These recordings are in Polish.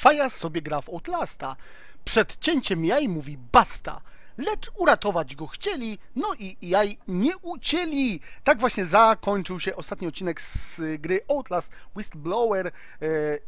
Faja sobie gra w Outlasta. Przed cięciem jaj mówi basta. Lecz uratować go chcieli, no i jaj nie ucięli. Tak właśnie zakończył się ostatni odcinek z gry Outlast Whistleblower e,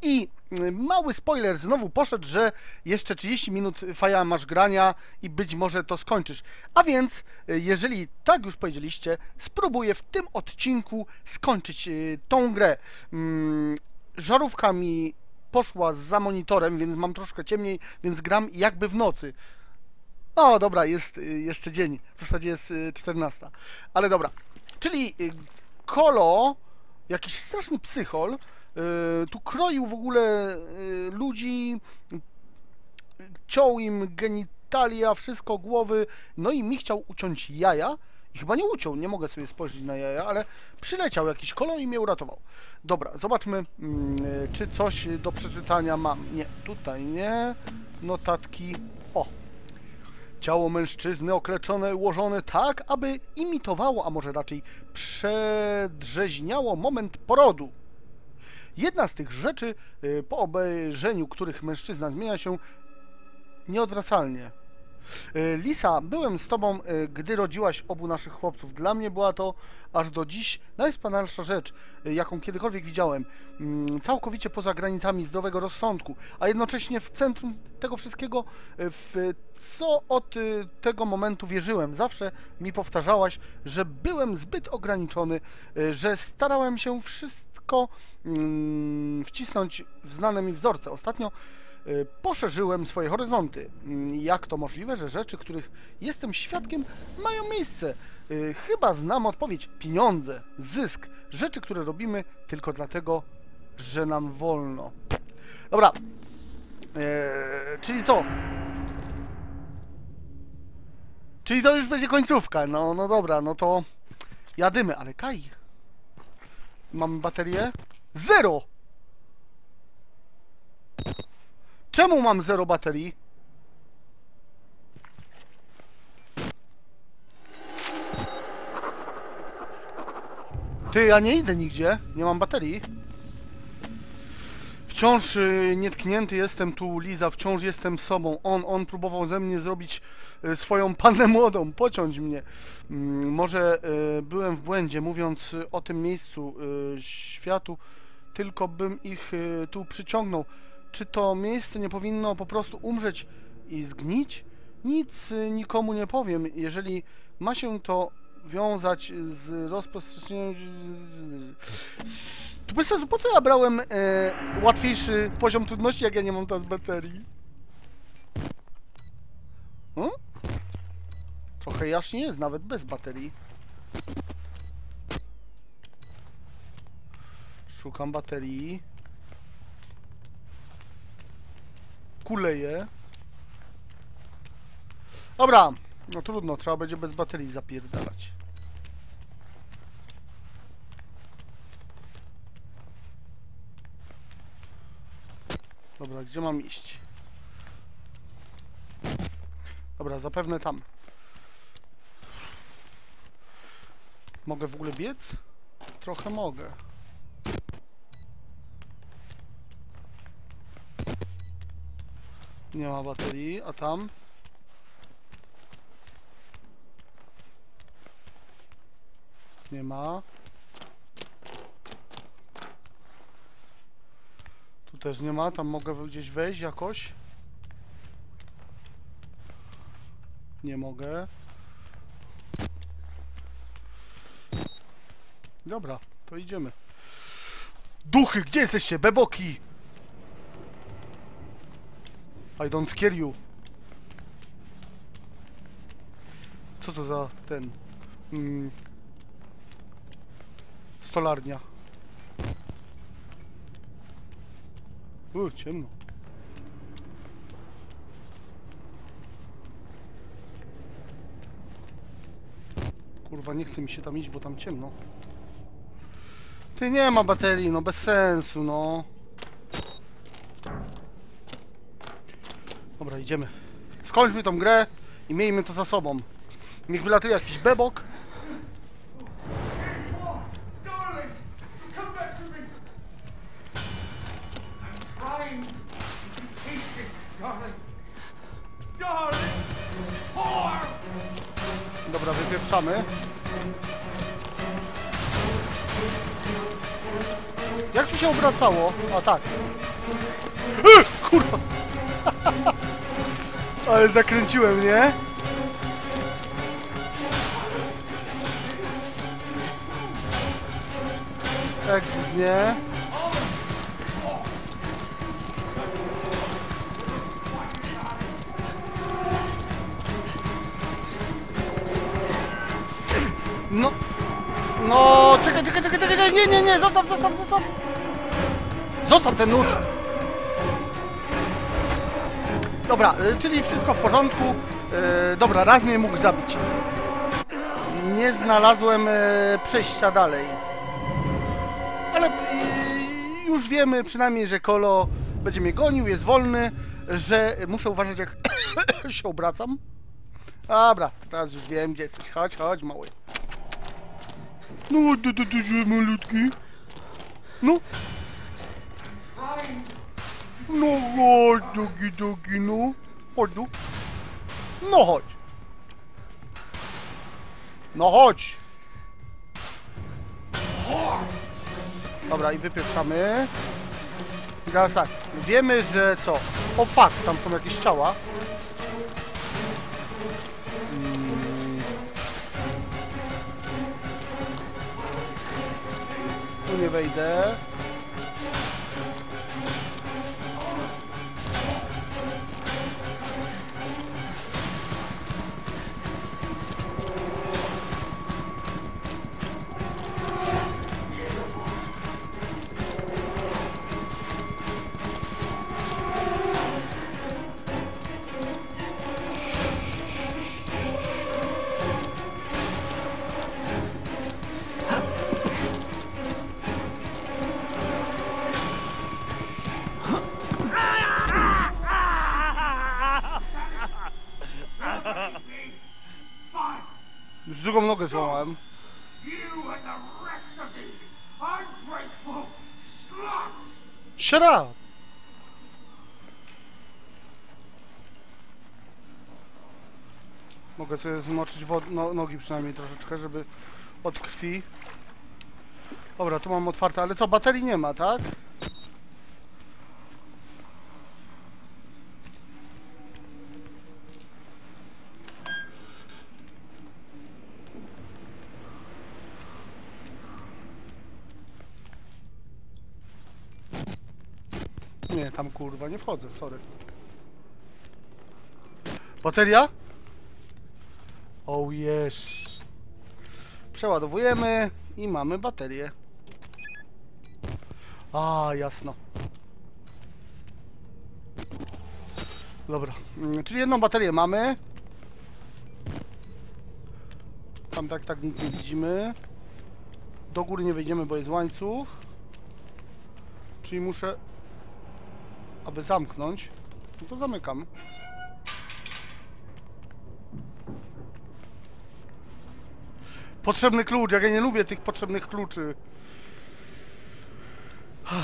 i e, mały spoiler znowu poszedł, że jeszcze 30 minut Faja masz grania i być może to skończysz. A więc, e, jeżeli tak już powiedzieliście, spróbuję w tym odcinku skończyć e, tą grę. Mm, Żarówka mi poszła za monitorem, więc mam troszkę ciemniej, więc gram jakby w nocy. O, dobra, jest y, jeszcze dzień. W zasadzie jest y, 14. Ale dobra. Czyli y, Kolo, jakiś straszny psychol, y, tu kroił w ogóle y, ludzi, y, ciął im genitalia, wszystko, głowy, no i mi chciał uciąć jaja. I chyba nie uciął, nie mogę sobie spojrzeć na jaja, ale przyleciał jakiś kolo i mnie uratował. Dobra, zobaczmy, mm, czy coś do przeczytania mam. Nie, tutaj nie. Notatki. O, Ciało mężczyzny okleczone, ułożone tak, aby imitowało, a może raczej przedrzeźniało moment porodu. Jedna z tych rzeczy, y, po obejrzeniu których mężczyzna zmienia się nieodwracalnie. Y, Lisa, byłem z tobą, y, gdy rodziłaś obu naszych chłopców. Dla mnie była to aż do dziś najwspanialsza rzecz, y, jaką kiedykolwiek widziałem. Mm, Całkowicie poza granicami zdrowego rozsądku, a jednocześnie w centrum tego wszystkiego, w co od tego momentu wierzyłem. Zawsze mi powtarzałaś, że byłem zbyt ograniczony, że starałem się wszystko mm, wcisnąć w znane mi wzorce. Ostatnio poszerzyłem swoje horyzonty. Mm, Jak to możliwe, że rzeczy, których jestem świadkiem, mają miejsce? Y, Chyba znam odpowiedź. Pieniądze, zysk, rzeczy, które robimy tylko dlatego, że nam wolno. Dobra. Eee, czyli co? Czyli to już będzie końcówka. No, no dobra, no to jadymy, ale Kaj. Mamy baterię? Zero! Czemu mam zero baterii? Ty, ja nie idę nigdzie. Nie mam baterii. Wciąż y, nietknięty jestem tu, Liza, wciąż jestem sobą. On, on próbował ze mnie zrobić y, swoją pannę młodą, pociąć mnie. Mm, może y, byłem w błędzie, mówiąc y, o tym miejscu y, światu, tylko bym ich y, tu przyciągnął. Czy to miejsce nie powinno po prostu umrzeć i zgnić? Nic nikomu nie powiem, jeżeli ma się to wiązać z rozprzestrzenianiem... To bez po co ja brałem e, łatwiejszy poziom trudności, jak ja nie mam teraz baterii? Hmm? Trochę jaśniej jest, nawet bez baterii. Szukam baterii. Kuleję. Dobra, no trudno, trzeba będzie bez baterii zapierdalać. Dobra, gdzie mam iść? Dobra, zapewne tam. Mogę w ogóle biec? Trochę mogę. Nie ma baterii, a tam? Nie ma. Tu też nie ma, tam mogę gdzieś wejść jakoś. Nie mogę. Dobra, to idziemy. Duchy, gdzie jesteście? Beboki! I don't scare you. Co to za ten... Mm, stolarnia. U, ciemno. Kurwa, nie chce mi się tam iść, bo tam ciemno. Ty nie ma baterii, no bez sensu, no. Dobra, idziemy. Skończmy tą grę i miejmy to za sobą. Niech wylatuje jakiś bebok. Dobra, wypieprzamy. Jak tu się obracało? A tak. Ale zakręciłem, nie? Exit, nie? No. No, czekaj, czekaj, czekaj, czekaj, nie, nie, nie, zostaw, zostaw, zostaw. Zostaw ten nóż. Dobra, y, czyli wszystko w porządku. Y, Dobra, raz mnie mógł zabić. Nie znalazłem y, przejścia dalej. Ale już wiemy przynajmniej, że Kolo będzie mnie gonił, jest wolny, że muszę uważać jak się obracam. Dobra, teraz już wiem, gdzie jesteś. Chodź, chodź, mały. No, ty, ty, ty, malutki. No. No chodź, dogi, dogi, no. Chodź tu. No chodź. No chodź. Dobra, i wypieprzamy. I teraz tak, wiemy, że co? O fuck, tam są jakieś ciała. Tu nie wejdę. Shut up! Mogę sobie zmoczyć no, nogi przynajmniej troszeczkę, żeby od krwi. Dobra, tu mam otwarte, ale co, baterii nie ma, tak? Nie, tam kurwa nie wchodzę, sorry. Bateria? Oh yes. Przeładowujemy i mamy baterię. A, jasno. Dobra, mm, czyli jedną baterię mamy. Tam tak, tak nic nie widzimy. Do góry nie wejdziemy, bo jest łańcuch. Czyli muszę aby zamknąć, no to zamykam. Potrzebny klucz, jak ja nie lubię tych potrzebnych kluczy.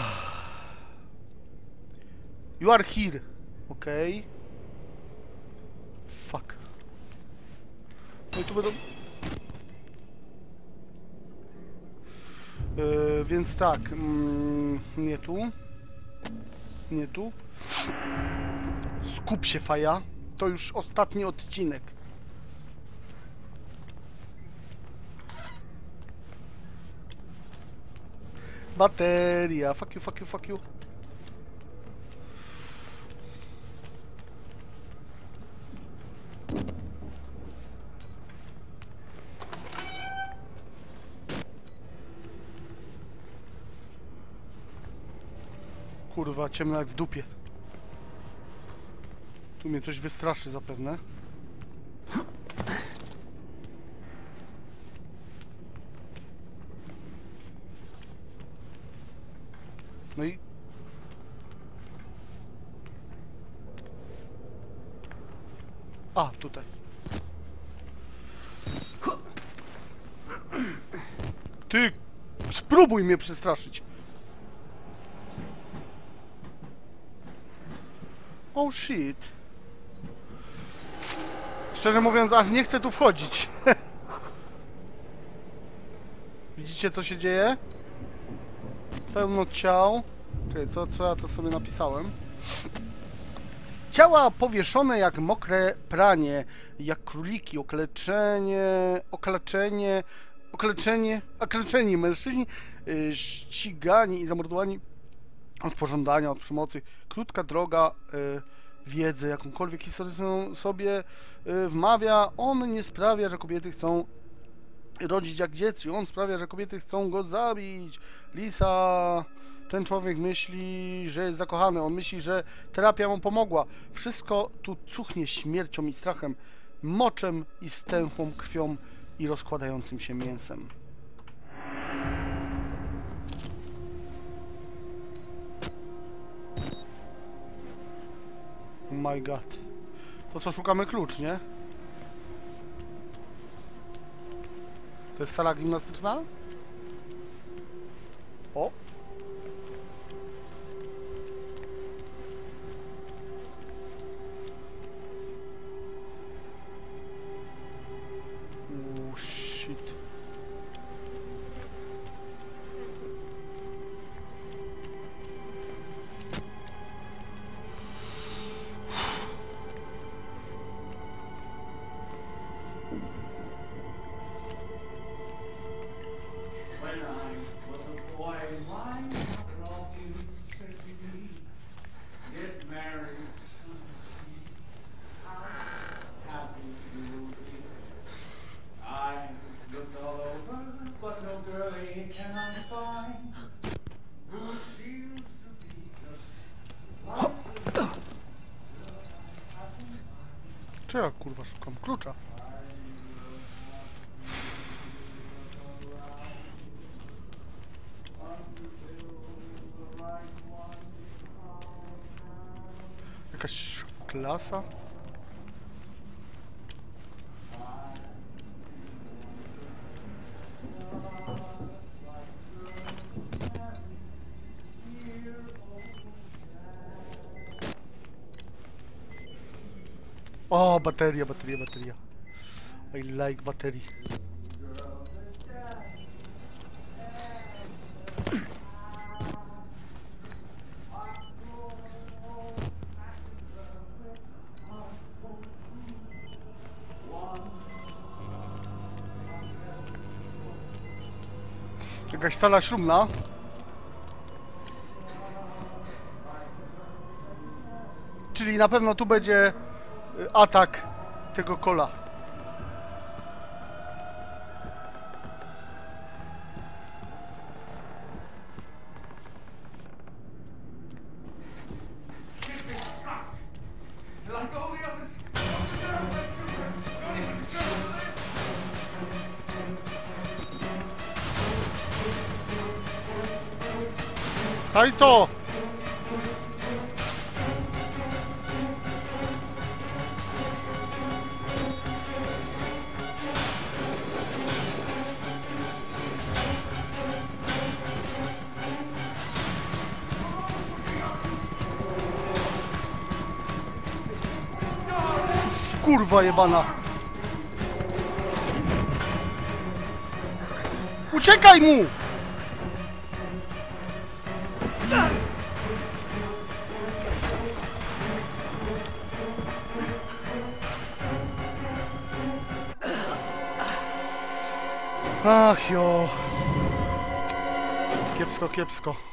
You are here. Okej. Fuck. No i tu będą... Yy, więc tak, mm, nie tu. Nie tu. Skup się, Faja. To już ostatni odcinek. Bateria. Fuck you, fuck you, fuck you. Kurwa, ciemno jak w dupie. Tu mnie coś wystraszy zapewne. No i... A, tutaj. Ty, spróbuj mnie przestraszyć. Oh shit. Szczerze mówiąc, aż nie chcę tu wchodzić. Widzicie, co się dzieje? Pełno ciał. Czekaj, co, co ja to sobie napisałem? Ciała powieszone jak mokre pranie, jak króliki, okleczenie, okaleczenie, okleczenie, okleczeni mężczyźni, y, ścigani i zamordowani od pożądania, od przemocy. Krótka droga y, wiedzy, jakąkolwiek historyczną sobie y, wmawia, on nie sprawia, że kobiety chcą rodzić jak dzieci, on sprawia, że kobiety chcą go zabić. Lisa, ten człowiek myśli, że jest zakochany, on myśli, że terapia mu pomogła. Wszystko tu cuchnie śmiercią i strachem, moczem i stęchłą krwią i rozkładającym się mięsem. My god. To co szukamy klucz, nie? To jest sala gimnastyczna? O! Czy ja kurwa szukam klucza? Jakaś klasa? O, bateria, bateria, bateria. I like baterii. Jakaś sala ślubna. Czyli na pewno tu będzie atak tego kola. Like all Kurwa jebana! Uciekaj mu! Ach jo. Kiepsko, kiepsko.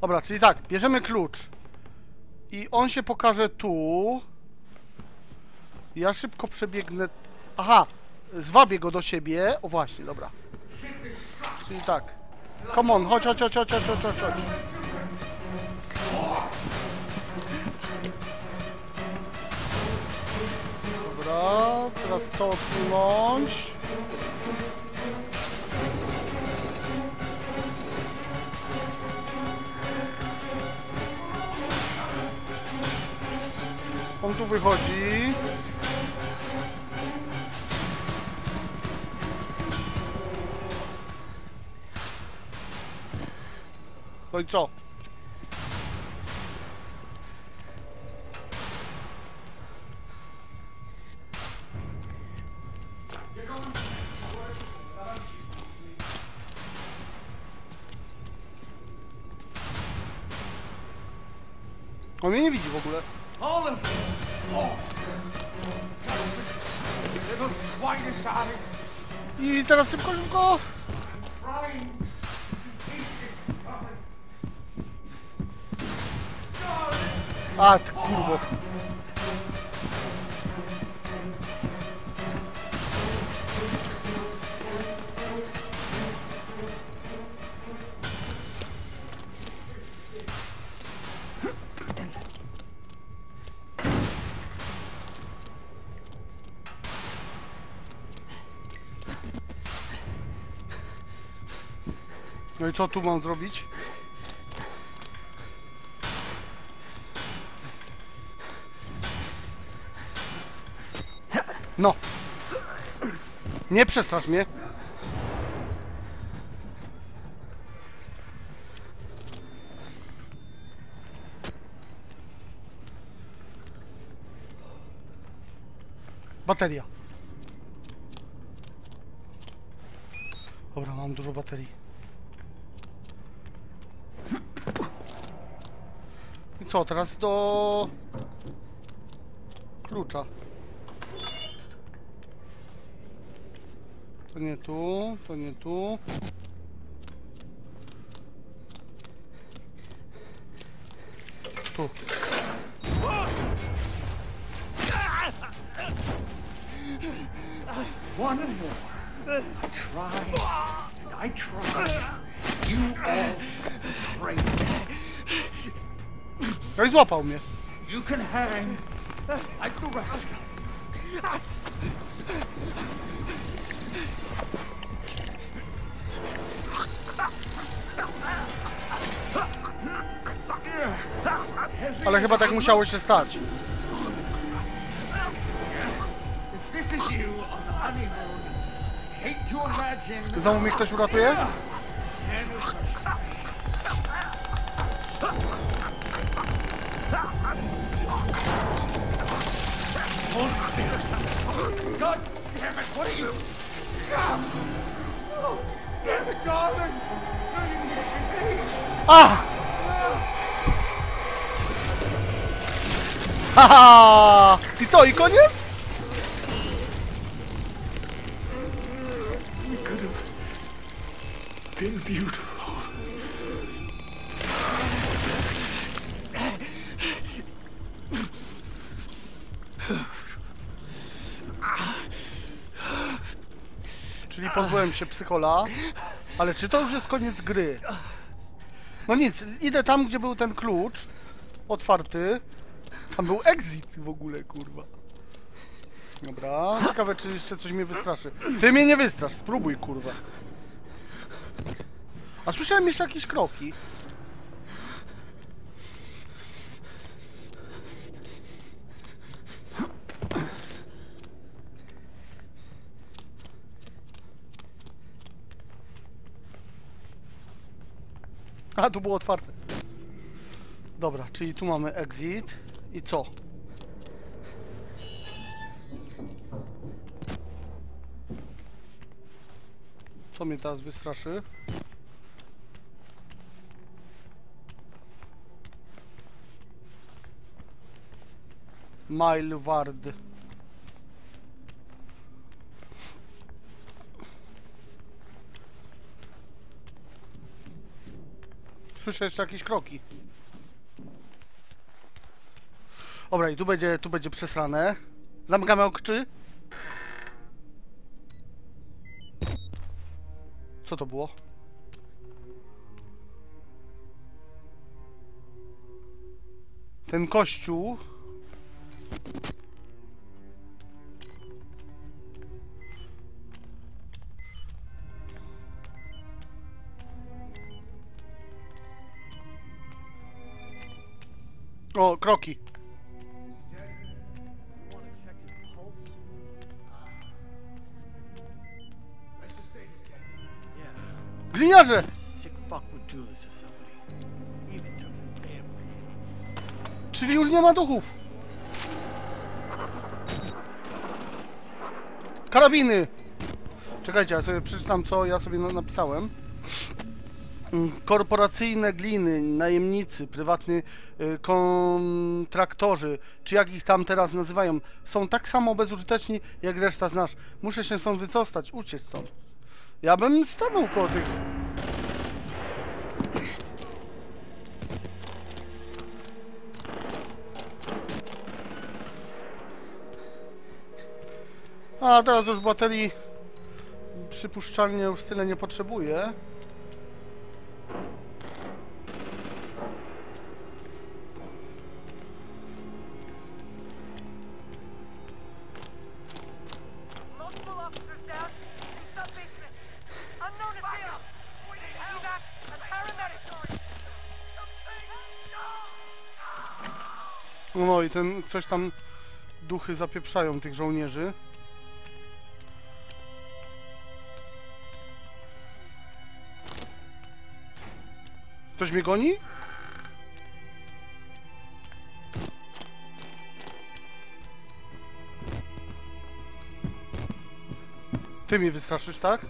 Dobra, czyli tak, bierzemy klucz. I on się pokaże tu. Ja szybko przebiegnę. Aha, zwabię go do siebie. O właśnie, dobra. Czyli tak. Come on, chodź, chodź, chodź, chodź, chodź, chodź, chodź. Dobra, teraz to odsunąć. On tu wychodzi. No i co? On mnie nie widzi w ogóle. I teraz szybko, szybko! A, ty kurwo. Co tu mam zrobić? No. Nie przestrasz mnie. Bateria. Dobra, mam dużo baterii. Co, teraz do klucza. To nie tu, to nie tu. Tu. One more. I tried. I tried. You all tried. No i złapał mnie. You can hang. Ale chyba tak musiało się stać. Znowu mnie ktoś uratuje? Hold still. God damn it, what are you? God. Oh, damn it, darling. A! Haha! I co, i koniec? Been beautiful. Pozbyłem się psychola. Ale czy to już jest koniec gry? No nic, idę tam, gdzie był ten klucz. Otwarty. Tam był exit w ogóle, kurwa. Dobra, ciekawe czy jeszcze coś mnie wystraszy. Ty mnie nie wystrasz, spróbuj, kurwa. A słyszałem jeszcze jakieś kroki. A, tu było otwarte. Dobra, czyli tu mamy exit. I co? Co mnie teraz wystraszy? Mile Ward. Słyszę jeszcze jakieś kroki. Dobra, i tu będzie, tu będzie przesrane. Zamykamy oczy. Co to było? Ten kościół. O, kroki. Gliniarze! Czyli już nie ma duchów. Karabiny! Czekajcie, ja sobie przeczytam, co ja sobie na- napisałem. Mm, Korporacyjne gliny, najemnicy, prywatni y, kontraktorzy, czy jak ich tam teraz nazywają, są tak samo bezużyteczni, jak reszta z nas. Muszę się stąd wycofać, uciec stąd. Ja bym stanął koło tych... A teraz już baterii przypuszczalnie już tyle nie potrzebuję. Ten coś tam duchy zapieprzają tych żołnierzy. Ktoś mnie goni? Ty mnie wystraszysz, tak?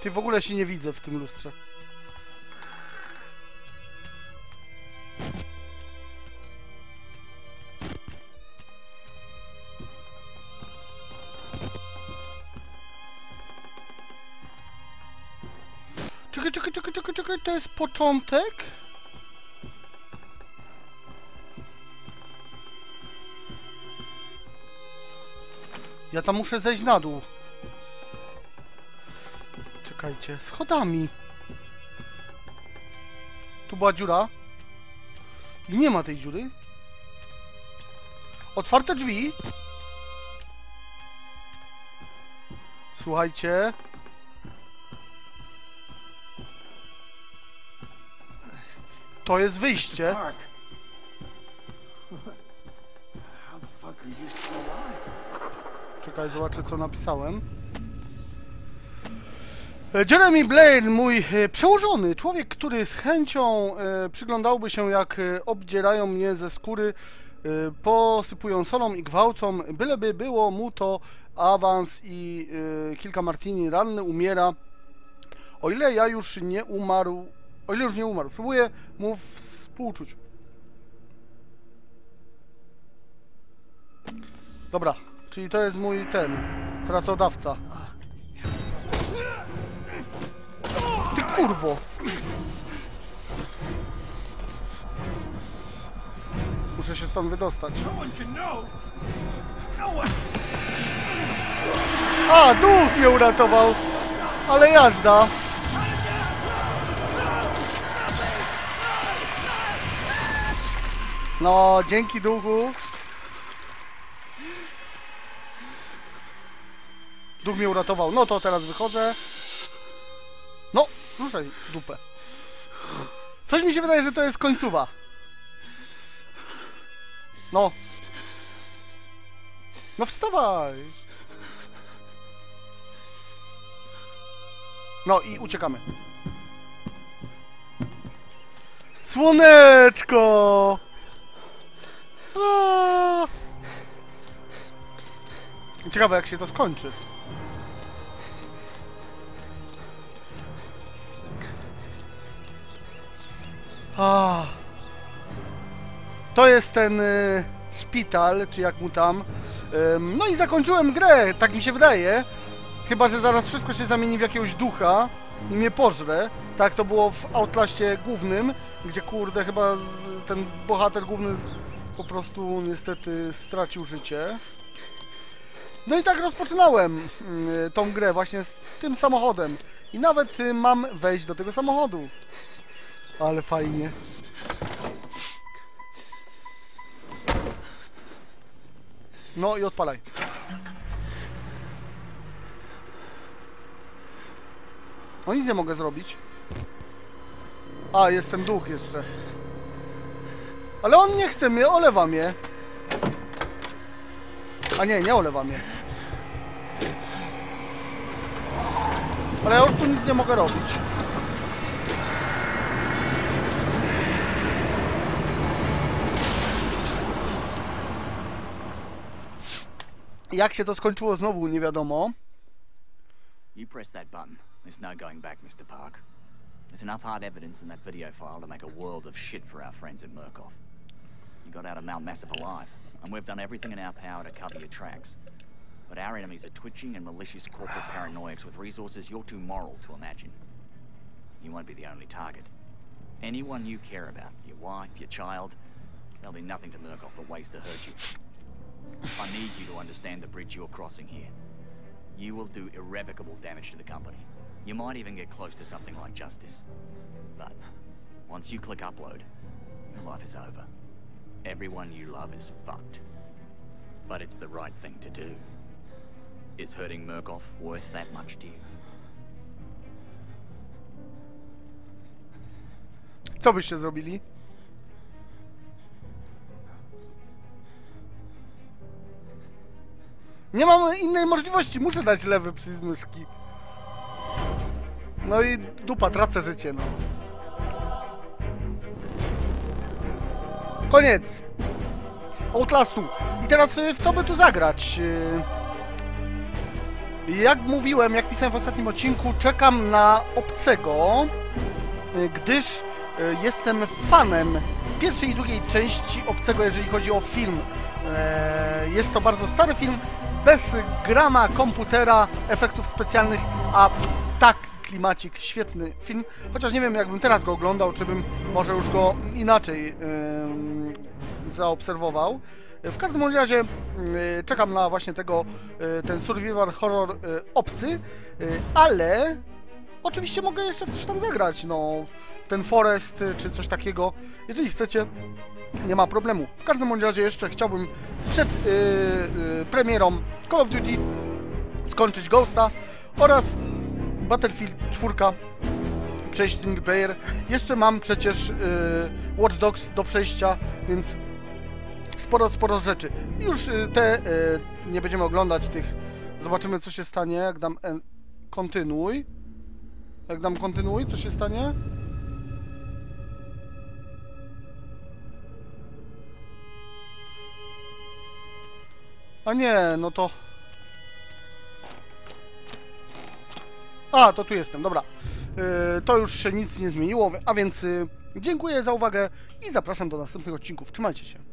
Ty w ogóle się nie widzę w tym lustrze. Czekaj, czekaj, czekaj, czekaj, czekaj, to jest początek? Ja tam muszę zejść na dół. Czekajcie, schodami. Tu była dziura. I nie ma tej dziury. Otwarte drzwi. Słuchajcie. To jest wyjście. Czekaj, zobaczę co napisałem. E, Jeremy Blaine, mój e, przełożony, człowiek, który z chęcią e, przyglądałby się jak obdzierają mnie ze skóry, posypują solą i gwałcą, byleby było mu to awans i kilka martini ranny, umiera. O ile ja już nie umarł, o ile już nie umarł, próbuję mu współczuć. Dobra, czyli to jest mój ten, pracodawca. Ty kurwo! Muszę się stąd wydostać. A, duch mnie uratował! Ale jazda! No, dzięki duchu. Duch mnie uratował. No to teraz wychodzę. No, ruszaj dupę. Coś mi się wydaje, że to jest końcowa. No. No wstawaj. No i uciekamy. Słoneczko! Ciekawe jak się to skończy. To jest ten y, szpital, czy jak mu tam. No i zakończyłem grę, tak mi się wydaje. Chyba, że zaraz wszystko się zamieni w jakiegoś ducha i mnie pożre. Tak to było w Outlaście głównym, gdzie kurde chyba ten bohater główny po prostu niestety stracił życie. No i tak rozpoczynałem mm, tą grę właśnie z tym samochodem. I nawet y, mam wejść do tego samochodu. Ale fajnie. No i odpalaj. No nic nie mogę zrobić. A, jest ten duch jeszcze. Ale on nie chce mnie, olewa mnie. A nie, nie olewa mnie. Ale ja już tu nic nie mogę robić. Jak się to skończyło znowu, nie wiadomo. You press that button. There's no going back, Mr. Park. There's enough hard evidence in that video file to make a world of shit for our friends at Murkoff. You got out of Mount Massive alive, and we've done everything in our power to cover your tracks. But our enemies are twitching and malicious corporate ah. paranoiacs with resources you're too moral to imagine. You won't be the only target. Anyone you care about, your wife, your child, there'll be nothing to Murkoff but ways to hurt you. I need you to understand the bridge you're crossing here. You will do irrevocable damage to the company. You might even get close to something like justice. But once you click upload, your life is over. Everyone you love is fucked. But it's the right thing to do. Is hurting Murkoff worth that much to you? Co byście zrobili? Nie mam innej możliwości, muszę dać lewy przycisk myszki. No i dupa, tracę życie, no. Koniec. Outlastu. I teraz y, w co by tu zagrać? Y, Jak mówiłem, jak pisałem w ostatnim odcinku, czekam na obcego, y, gdyż jestem fanem pierwszej i drugiej części obcego, jeżeli chodzi o film. E, Jest to bardzo stary film, bez grama komputera, efektów specjalnych, a tak klimacik, świetny film. Chociaż nie wiem, jakbym teraz go oglądał, czy bym może już go inaczej ym, zaobserwował. W każdym razie y, czekam na właśnie tego, y, ten survival horror y, obcy, y, ale oczywiście mogę jeszcze w coś tam zagrać, no ten Forest czy coś takiego, jeżeli chcecie, nie ma problemu. W każdym razie jeszcze chciałbym przed premierą Call of Duty skończyć Ghosta oraz Battlefield 4 przejść single player. Jeszcze mam przecież y, Watch Dogs do przejścia, więc sporo, sporo rzeczy. Już y, te y, nie będziemy oglądać tych. Zobaczymy co się stanie, jak dam en- kontynuuj. Jak dam kontynuuj, co się stanie? A nie, no to... A, to tu jestem, dobra. Yy, to już się nic nie zmieniło, a więc yy, dziękuję za uwagę i zapraszam do następnych odcinków. Trzymajcie się.